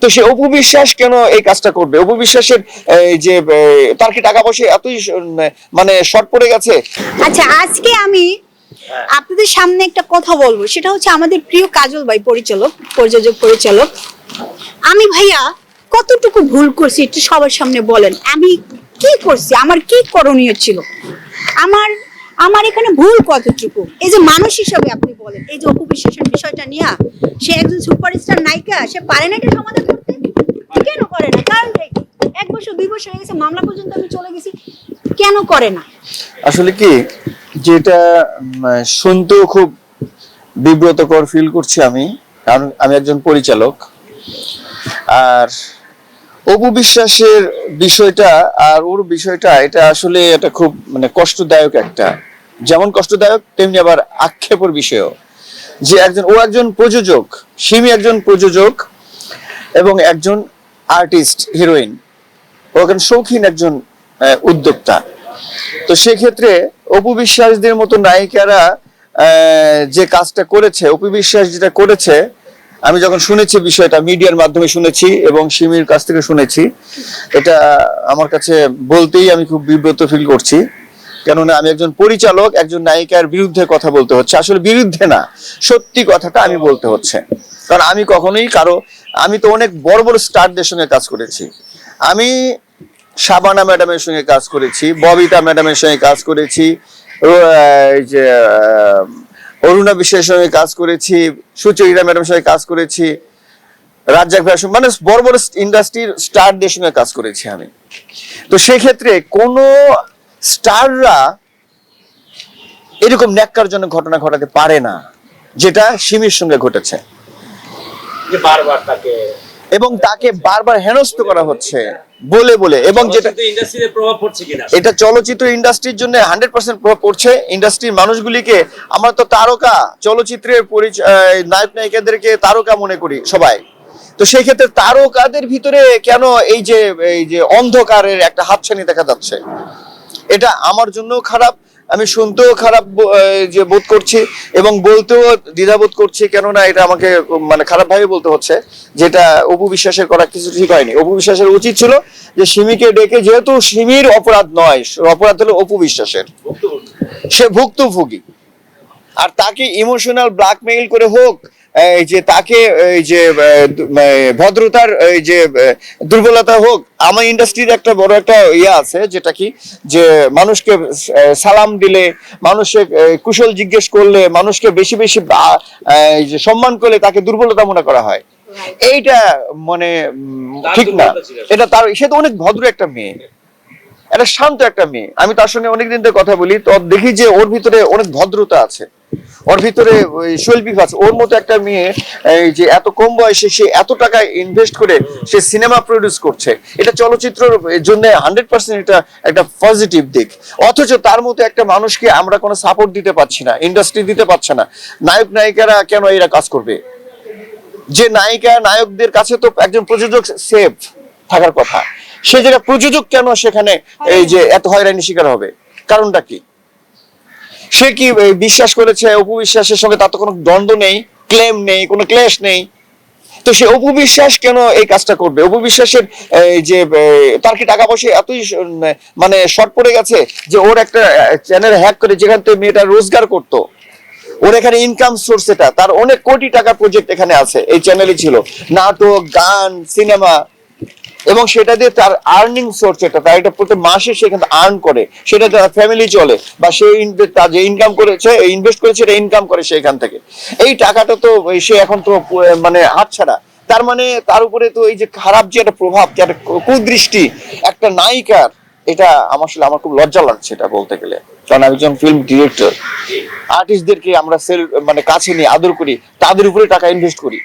তো সে অপু বিশ্বাস কেন এই কাজটা করবে? অপু বিশ্বাসের এই যে তার কি টাকা পয়সা এতই মানে শর্ট পড়ে গেছে? আচ্ছা আজকে আমি আপনাদের সামনে একটা কথা বলব। সেটা হচ্ছে আমাদের প্রিয় কাজল ভাই পরিচালক প্রযোজক পরিচালক। আমি ভাইয়া কতটুকু ভুল করছি একটু সবার সামনে বলেন। আমি কি করছি? আমার কি করণীয় ছিল? আমার আমার এখানে ভুল কতটুকু? এই যে মানুষ হিসাবে আপনি বলেন, এই যে অপবিশ্বাসের বিষয়টা নিয়ে, সে একজন সুপারস্টার নায়িকা, সে পারে না এটা সমাধান করতে? কেন করে না? কারণ এক বছর, দুই বছর হয়ে গেছে, মামলা পর্যন্ত আমি চলে গেছি, কেন করে না? আসলে কি, যেটা শুনতেও খুব বিব্রতকর ফিল করছি আমি। কারণ আমি একজন পরিচালক। আর অপু বিশ্বাসের বিষয়টা আর ওর বিষয়টা, এটা আসলে এটা খুব মানে কষ্টদায়ক একটা যেমন কষ্টদায়ক, তেমনি আবার আক্ষেপের বিষয়ও। যে একজন, ও একজন প্রযোজক, সিমি একজন প্রযোজক এবং একজন আর্টিস্ট হিরোইন ও একজন শৌখিন একজন উদ্যোক্তা। তো সেক্ষেত্রে অপু বিশ্বাসদের মতো নায়িকারা যে কাজটা করেছে, অপু বিশ্বাস যেটা করেছে, আমি যখন শুনেছি বিষয়টা, মিডিয়ার মাধ্যমে শুনেছি এবং সিমির কাছ থেকে শুনেছি, এটা আমার কাছে বলতেই আমি খুব বিব্রত ফিল করছি। কেননা আমি একজন পরিচালক, একজন নায়িকার বিরুদ্ধে কথা বলতে হচ্ছে। আসলে বিরুদ্ধে না, সত্যি কথাটা আমি বলতে হচ্ছে। কারণ আমি কখনোই কারও, আমি তো অনেক বড় বড় স্টারদের সঙ্গে কাজ করেছি। আমি শাবানা ম্যাডামের সঙ্গে কাজ করেছি, ববিতা ম্যাডামের সঙ্গে কাজ করেছি যে অরুণা বিশ্বের সঙ্গে কাজ করেছি, সুচরিতা ম্যাডামের সঙ্গে কাজ করেছি, রাজ্জাক ভাইয়ের সঙ্গে মানে বড় বড় ইন্ডাস্ট্রির স্টারদের সঙ্গে কাজ করেছি আমি। তো সেক্ষেত্রে কোন স্টাররা এরকম ন্যাক্কারজনক ঘটনা ঘটাতে পারে না যেটা সিমির সঙ্গে ঘটেছে। বারবার তাকে এবং তাকে বারবার হেনস্থ করা হচ্ছে বলে বলে এবং যেটা প্রভাব পড়ছে কিনা? এটা চলচ্চিত্র ইন্ডাস্ট্রির জন্য হান্ড্রেড পার্সেন্ট প্রভাব পড়ছে। ইন্ডাস্ট্রির মানুষগুলিকে আমরা তো তারকা চলচ্চিত্রের পরিচ- আহ, নায়ক নায়িকাদেরকে তারকা মনে করি সবাই। তো সেই ক্ষেত্রে তারকাদের ভিতরে কেন এই যে এই যে অন্ধকারের একটা হাতছানি দেখা যাচ্ছে? এটা আমার জন্য খারাপ আমি শুনতেও খারাপ যে বোধ করছি এবং বলতেও দ্বিধাবোধ করছি কেননা এটা আমাকে মানে খারাপ ভাবে বলতে হচ্ছে যেটা অপু বিশ্বাসের করা কিছু ঠিক হয়নি। অপু বিশ্বাসের উচিত ছিল যে সিমিকে ডেকে যেহেতু সিমির অপরাধ নয় অপরাধ হলো অপু বিশ্বাসের। সে ভুক্তভোগী। আর তাকে ইমোশনাল ব্ল্যাকমেইল করে হোক এই যে তাকে এই যে ভদ্রতার এই যে দুর্বলতা হোক আমার ইন্ডাস্ট্রির একটা বড় একটা ইয়ে আছে যেটা কি? যে মানুষকে সালাম দিলে মানুষকে কুশল জিজ্ঞেস করলে মানুষকে বেশি বেশি সম্মান করলে তাকে দুর্বলতা মনে করা হয়। এইটা মানে ঠিক না। এটা তার সে তো অনেক ভদ্র একটা মেয়ে। একটা শান্ত একটা মেয়ে। আমি তার সঙ্গে অনেকদিন ধরে কথা বলি তো দেখি যে ওর ভিতরে অনেক ভদ্রতা আছে। ওর ভিতরে ওর মতো একটা মেয়ে যে এত কম বয়সে সে এত টাকা ইনভেস্ট করে সে সিনেমা প্রডিউস করছে। এটা চলচ্চিত্রের জন্য হান্ড্রেড পার্সেন্ট এটা একটা পজিটিভ দিক। অথচ তার মতো একটা মানুষকে আমরা কোনো সাপোর্ট দিতে পারছি না ইন্ডাস্ট্রি দিতে পারছে না। নায়ক, নায়িকারা কেন এরা কাজ করবে? যে নায়িকা, নায়কদের কাছে তো একজন প্রযোজক সেফ থাকার কথা। সে জায়গায় প্রযোজক কেন সেখানে এই যে এত হয়রানি শিকার হবে? কারণটা কি? সে কি বিশ্বাস করেছে অপু বিশ্বাসের সঙ্গে তার তো কোনো দ্বন্দ্ব নেই ক্লেম নেই, কোনো ক্লেশ নেই। তো সে অপু বিশ্বাস কেন এই কাজটা করবে? অপু বিশ্বাসের এই যে তার কি টাকা পয়সা এতই মানে শর্ট পড়ে গেছে যে ওর একটা চ্যানেল হ্যাক করে যেখান থেকে মেয়েটা রোজগার করতো, ওর এখানে ইনকাম সোর্স এটা, তার অনেক কোটি টাকা প্রজেক্ট এখানে আছে, এই চ্যানেলে ছিল। নাটক, গান সিনেমা এবং সেটা দিয়ে তার আর্নিং সোর্স এটা, তার এটা প্রতি মাসে সে কিন্তু আর্ন করে। সেটা তার ফ্যামিলি চলে বা সে তার যে ইনকাম করেছে ইনভেস্ট করেছে, এটা ইনকাম করে সেখান থেকে। এই টাকাটা তো সে এখন তো মানে হাতছাড়া। তার মানে তার উপরে তো এই যে খারাপ যে একটা প্রভাব, যে একটা কুদৃষ্টি, একটা নায়িকার, এটা আমার আসলে আমার খুব লজ্জা লাগছে এটা বলতে গেলে। কারণ একজন ফিল্ম ডিরেক্টর আর্টিস্টদেরকে আমরা সেল মানে কাছে নিয়ে আদর করি, তাদের উপরে টাকা ইনভেস্ট করি।